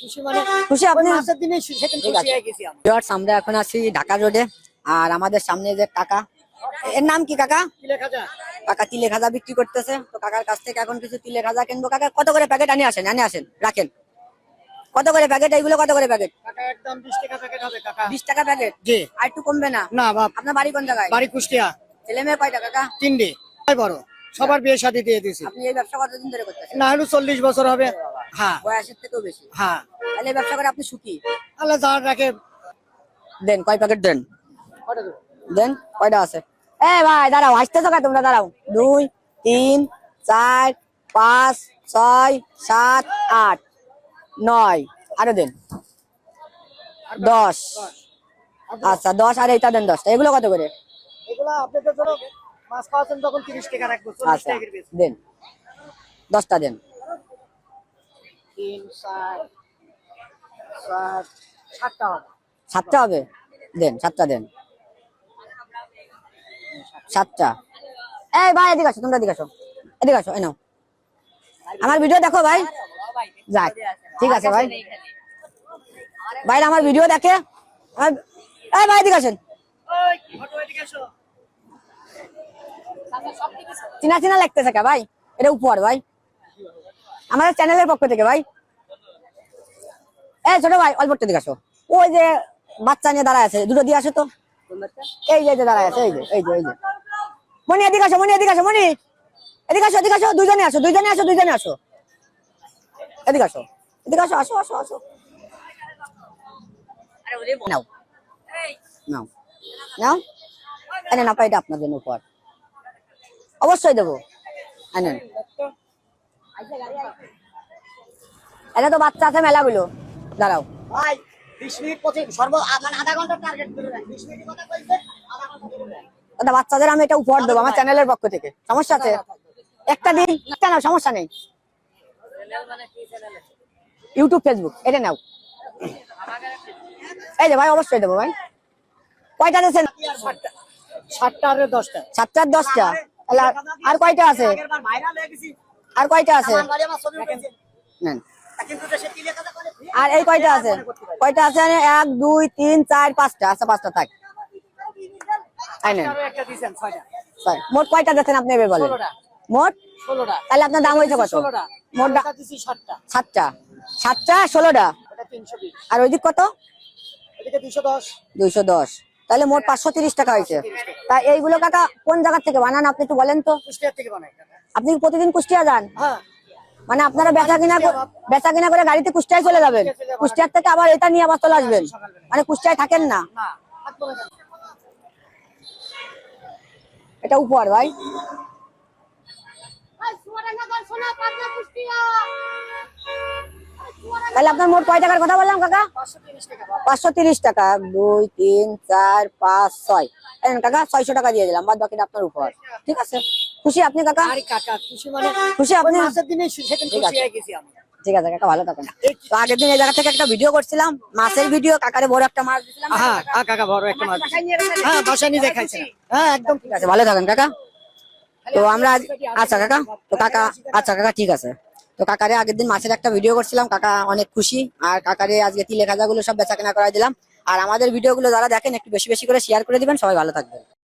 খুশি মানে খুশি আপনি? মাসের দিনে সেদিন খুশি হয়ে গেছি আমরা এখন আছি ঢাকা রোডে আর আমাদের সামনে যে কাকা এর নাম কি কাকা? কাকা তিলে খাজা বিক্রি করতেছে। তো কাকার কাছ থেকে এখন কিছু তিলে খাজা কিনবো। কাকা কত করে প্যাকেট আনি আসেন? আনি আসেন রাখেন। কত করে প্যাকেট এইগুলো কত করে প্যাকেট কাকা একদম টাকা প্যাকেট হবে কাকা। বিশ টাকা প্যাকেট জি। আর একটু কমবে না? না বাপ। আপনার বাড়ি কোন জায়গায়? বাড়ি কুষ্টিয়া। ছেলে মেয়ে কয়টা কাকা? তিনটে। বড়। সবার বিয়ে শাদী দিয়ে দিয়েছি। আপনি এই ব্যবসা কতদিন ধরে করতেছেন? না হলে চল্লিশ বছর হবে। হ্যাঁ। বয়সের থেকেও বেশি। হ্যাঁ। তাহলে এই ব্যবসা করে আপনি সুখী? আল্লাহ যার রাখে। দেন কয় প্যাকেট দেন? দেন কয়টা আছে? এ ভাই দাঁড়াও হাসতেছো কা তোমরা? দাঁড়াও। দুই তিন চার পাঁচ ছয় সাত আট নয়। আরও দেন। দশ? আচ্ছা দশ আর এইটা দেন দশটা। এগুলো কত করে? এগুলো আপনাদের জন্য মাছ তখন তিরিশ টাকা রাখব চল্লিশ আচ্ছা টাকার দেন। দশটা দেন। তিন চার চার সাতটা হবে। সাতটা হবে? দেন সাতটা দেন। সাতটা। এই ভাই এদিকে আসো তোমরা এদিকে আসো। এদিকে আসো এই নাও। আমার ভিডিও দেখো ভাই। যাক ঠিক আছে ভাই। ভাই আমার ভিডিও দেখে। এই ভাই এদিকে আসেন। ওই, ফটো এদিকে এসো। চিনা চিনা লাগতেছে কে ভাই? এটা উপর ভাই। আমাদের চ্যানেলের পক্ষ থেকে ভাই। এই ছোট ভাই অল্প একটু দিকে আসো। ওই যে বাচ্চা নিয়ে দাঁড়ায় আছে দুটো দিয়ে আসো তো। এই যে এই যে দাঁড়ায় আছে এই যে এই যে এই যে। মনি এদিকে আসো মনি এদিকে আসো মনি এদিকে আসো এদিকে আসো দুইজনে আসো দুইজনে আসো দুইজনে আসো। এদিকে আসো এদিকে আসো আসো আসো আসো। নাও। নাও। নাও। এনে না পাইটা আপনার জন্য উপহার। অবশ্যই দেবো। আনেন। এটা তো বাচ্চা আছে মেলাগুলো। দাঁড়াও। ভাই বিশ মিনিট পঁচিশ সর্ব মানে আধা ঘণ্টা টার্গেট করে বিশ মিনিট কথা বলছে আধা ঘণ্টা করে দেন দাদা বাচ্চাদের আমি এটা উপহার দেবো আমার চ্যানেলের পক্ষ থেকে। সমস্যা আছে? একটা দিন একটা নাও সমস্যা নেই। ইউটিউব ফেসবুক এটা নাও। এই যে ভাই অবশ্যই দেবো ভাই। কয়টা দিয়েছেন? সাতটা। সাতটা আর দশটা। সাতটা আর দশটা? আর- কয়টা আছে? আর কয়টা আছে? আর এই কয়টা আছে? কয়টা আছে? এক দুই তিন চার পাঁচটা। আচ্ছা পাঁচটা থাক। মোট কয়টা দেখেন আপনি এবার বলেন? মোট? তাহলে আপনার দাম হয়েছে কত? মোট সাতটা। সাতটা। ষোলোটা? আর ওইদিক কত? এদিকে দুশো দশ। দুইশো দশ। তাহলে মোট পাঁচশো তিরিশ টাকা হয়েছে। তা এইগুলো কাকা কোন জায়গা থেকে বানান আপনি একটু বলেন তো। আপনি প্রতিদিন কুষ্টিয়া যান? হ্যাঁ। মানে আপনারা বেচা কিনা করে- বেচা কিনা করে গাড়িতে কুষ্টিয়ায় চলে যাবেন। কুষ্টিয়ার থেকে আবার এটা নিয়ে আবার চলে আসবেন। মানে কুষ্টিয়ায় থাকেন না। এটা উপহার ভাই। তাহলে আপনার মোট কয় টাকার কথা বললাম কাকা? পাঁচশো তিরিশ টাকা। দুই তিন চার পাঁচ ছয়। কাকা ছয়শো টাকা দিয়ে দিলাম বাদ বাকিটা আপনার উপর। ঠিক আছে? খুশি আপনি কাকা? খুশি মানে খুশি আপনি? ঠিক আছে। হয়ে কাকা ভালো থাকেন। তো আগের দিন এই জায়গা থেকে একটা ভিডিও করছিলাম মাছের ভিডিও কাকারে বড় একটা মাছ দিছিলাম হ্যাঁ হ্যাঁ কাকা বড় একটা মাছ বাসায়? হ্যাঁ বাসা নিয়ে দেখাইছে হ্যাঁ একদম ঠিক আছে ভালো থাকেন কাকা। তো আমরা আচ্ছা কাকা। তো কাকা আচ্ছা কাকা ঠিক আছে। তো কাকারে আগের দিন মাছের একটা ভিডিও করছিলাম, কাকা অনেক খুশি। আর কাকারে আজকে তিলে খাজাগুলো সব বেচা কেনা করাই দিলাম। আর আমাদের ভিডিওগুলো যারা দেখেন, একটু বেশি বেশি করে শেয়ার করে দিবেন, সবাই ভালো থাকবেন।